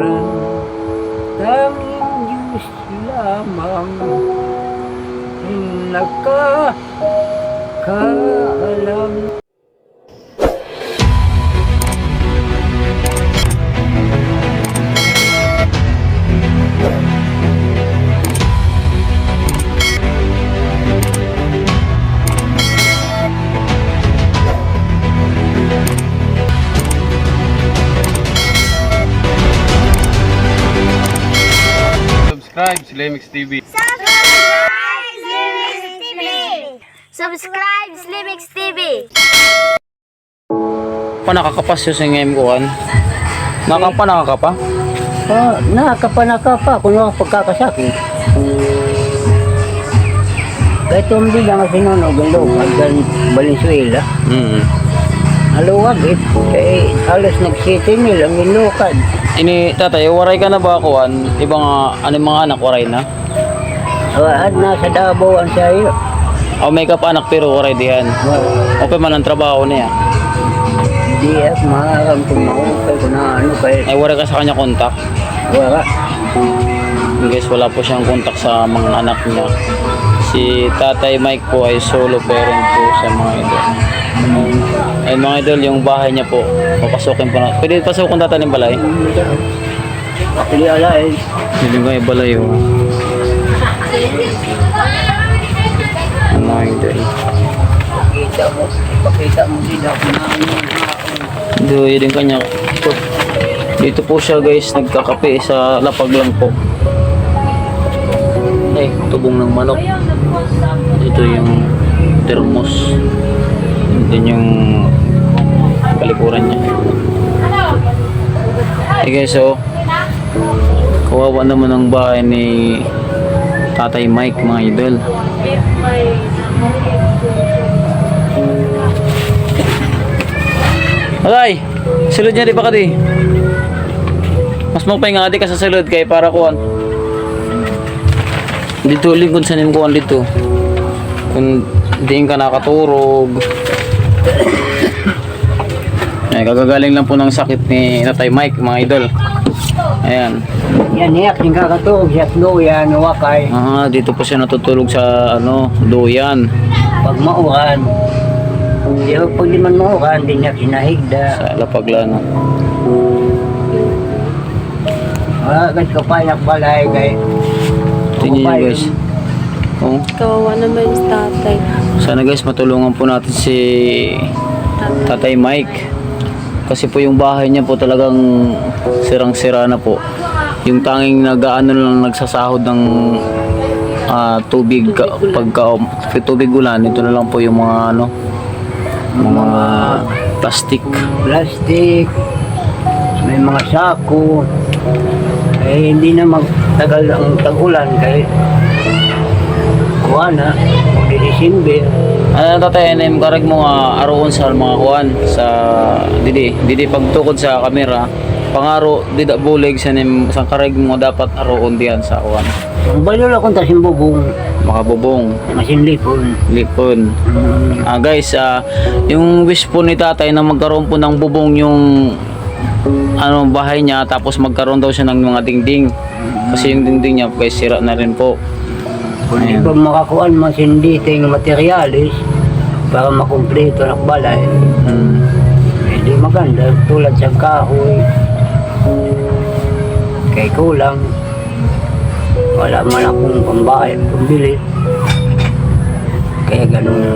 Tanging Diyos lamang ang nakakaalam. Subscribe Lemix TV. Subscribe Slimix TV! Subscribe Slimix TV! pa nakakapas yun sa ngayon ko kan. Nakapa nakakapa. Ah, nakapa nakapa kung ano pagkakasakit. Kahit hindi lang kasi noon, o galo, hanggang Valenzuela. Mm. Aluwag eh, eh halos nag-city nila, minukad. Ini tatay, waray ka na ba kuan? Ibang ano yung mga anak waray na? At nasa Davao ang sayo. O may ka pa anak pero waray diyan. Okay man ang trabaho niya. Di at maharam kung maupay kung na ano kaya Ay waray ka sa kanya kontak. wala. Guys, wala po siyang kontak sa mga anak niya. Si Tatay Mike po ay solo parent po sa mga idol. Ay mga idol, yung bahay niya po, papasukin po na. Pwede pasukin tatay ng balay? Actually, ala eh. Hindi ko yung balay oh. Ang mga idol. Pakita mo, pakita mo sila kung na ano. Doy din kanya. Ito. Dito po siya guys, nagkakape sa lapag lang po. Ay, tubong ng manok. Ito yung thermos. Yan yung palikuran niya. Hey guys, so kawawa naman ang bahay ni Tatay Mike mga idol. Alay, sulod niya di ba ka di? Mas mapay nga di ka sa sulod kay para kuan. Dito lingkod sa nin kuan dito. Kung diin ka nakaturog. Ay, kagagaling lang po ng sakit ni Tatay Mike, mga idol. Ayan. Yan hiyak, yung kakatulog siya slow yan, wakay. Ah, dito po siya natutulog sa ano, duyan. Pag mauran, hindi ho, pag di man mauran, di niya kinahigda. Sa Lapaglano. Agad ka pa yung balay kay Tingnan niyo guys. Oh. Kawawa naman yung tatay. Sana guys matulungan po natin si Tatay Mike. Kasi po yung bahay niya po talagang sirang-sira na po. Yung tanging nag-ano lang nagsasahod ng ah, tubig ka- pagka tubig ulan, ito na lang po yung mga ano mga plastic. plastic, may mga sako. Eh, hindi na magtagal ang tag-ulan kay kuha na, di December. Ano tatay, NM karag mo nga aroon sa mga kuan sa didi, didi pagtukod sa kamera. Pangaro dida bulig sa nim sa karag mo dapat aroon diyan sa kuan. Ang balol akong tasimbubong, Makabubong, masinlipon. lipon. Mm, Ah guys, ah yung wish po ni tatay na magkaroon po ng bubong yung ano bahay niya tapos magkaroon daw siya ng mga dingding. Kasi yung dingding niya guys sira na rin po. Kung di ba makakuan masindite ng materialis para makumpleto ng balay, Hmm. eh di maganda. Tulad sa kahoy, kay kulang. Wala man akong pambayad, pambili. Kaya ganun.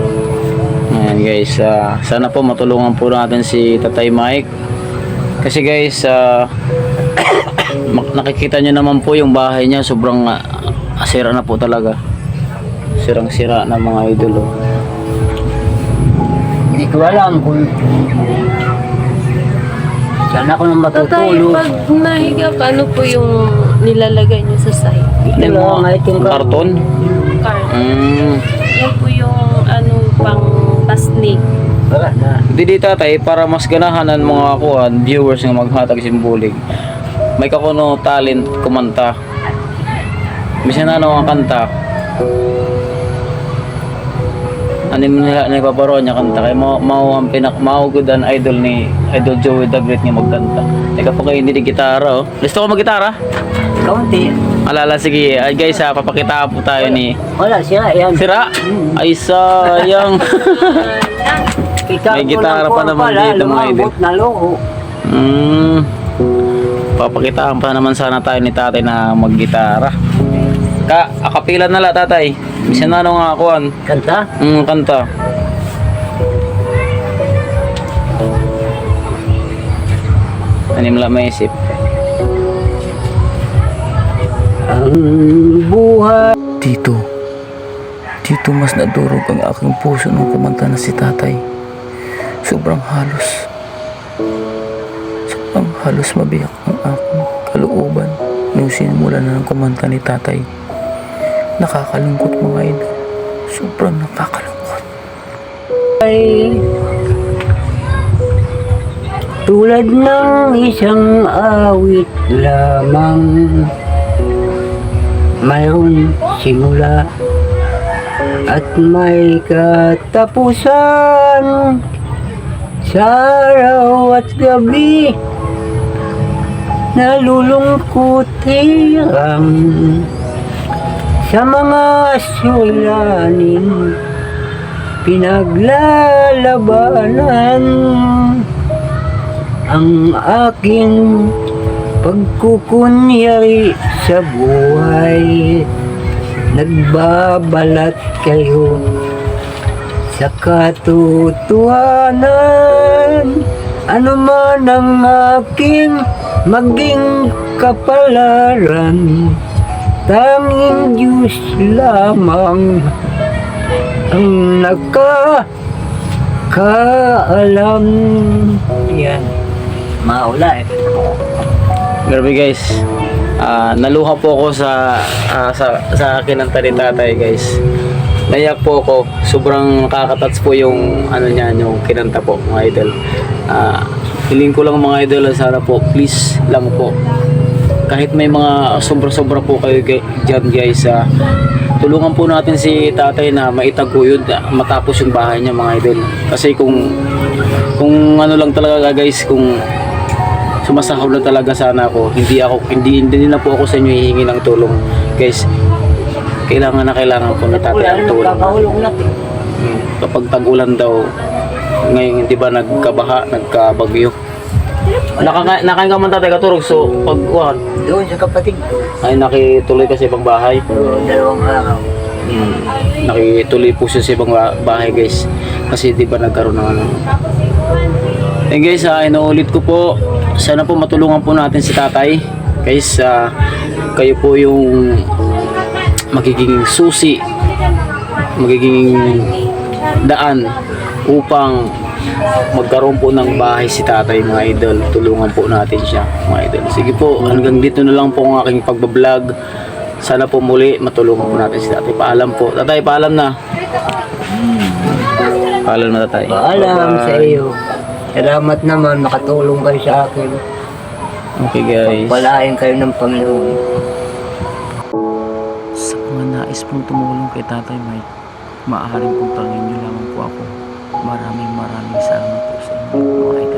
Ayan guys, ah, sana po matulungan po natin si Tatay Mike. Kasi guys, mak- nakikita niyo naman po yung bahay niya, sobrang ah, sira na po talaga. Sirang-sira na mga idol. oh. Hindi ko alam kung saan ako nang Tatay, matutulog. pag nahiga ka, ano po yung nilalagay niyo sa side? Ano nga mga itong karton? Mm. Yan po yung ano pang pasnik. Wala na. Didi tatay, para mas ganahan ang mga kuhan, viewers nga maghatag simbulig. May kakuno talent kumanta. Bisan na ano ang kanta. mo nila nagpaparoon niya kanta. Kaya mau mau ang pinak mau good an idol ni Idol Joey the Great nga magkanta. Teka po kayo hindi di gitara oh. Gusto ko mag-gitara Kaunti. alala sige. Ay guys ha papakita po tayo ni Wala, sira yan. Sira? Ay sayang. May gitara pa naman pala, dito, mga idol. na hmm. Papakitaan pa naman sana tayo ni tatay na maggitara ka akapila na la tatay bisan na ano nga akuan Kanta? mm, kanta mo lang maisip Ang buhay. Tito, Tito mas nadurog ang aking puso nung kumanta na si tatay. Sobrang halos. Sobrang halos mabiyak ang aking kalooban nung sinimula na ng kumanta ni tatay. Nakakalungkot mga idol. Sobrang nakakalungkot. Tulad ng isang awit lamang Mayroon simula At may katapusan Sa araw at gabi Nalulungkot hirang Sa mga suliranin Pinaglalabanan ang aking pagkukunyari sa buhay Nagbabalat kayo sa katotohanan Ano man ang aking maging kapalaran Tanging Diyos lamang ang nakakaalam Yan, maula eh Grabe guys. Ah, naluha po ako sa ah, sa sa kinanta ni tatay guys. Naiyak po ako. Sobrang nakakatats po yung ano niya, yung kinanta po mga idol. Ah, hiling ko lang mga idol sana po please lang po. Kahit may mga sobra-sobra po kayo dyan guys, ah, tulungan po natin si tatay na maitaguyod ah, matapos yung bahay niya mga idol. Kasi kung kung ano lang talaga guys, kung sumasahod na talaga sana ako. Hindi ako hindi hindi na po ako sa inyo hihingi ng tulong. Guys, kailangan na kailangan po na tatay ang tulong. Hmm, Kapag tag-ulan daw, ngayon di ba nagkabaha, nagkabagyo. Nakaka nakain ka man tatay katurog so pag what, Doon sa kapatid ko ay nakituloy ka sa ibang bahay. Dalawang araw Hmm, nakituloy po siya sa ibang ba- bahay guys. Kasi di ba nagkaroon ng ano. Eh guys, ah, inuulit ko po, sana po matulungan po natin si tatay. Guys, ah, kayo po yung magiging susi, magiging daan upang magkaroon po ng bahay si tatay mga idol. Tulungan po natin siya mga idol. Sige po, hanggang dito na lang po ang aking pagbablog. Sana po muli matulungan po natin si tatay. Paalam po. Tatay, paalam na. Paalam na tatay. Paalam Bye-bye. sa iyo Salamat naman makatulong kayo sa akin Okay guys. Palain kayo ng Panginoon Sa mga nais pong tumulong kay Tatay Mike, maaaring pong tangin niyo lamang po ako. Maraming maraming salamat po sa inyo mga.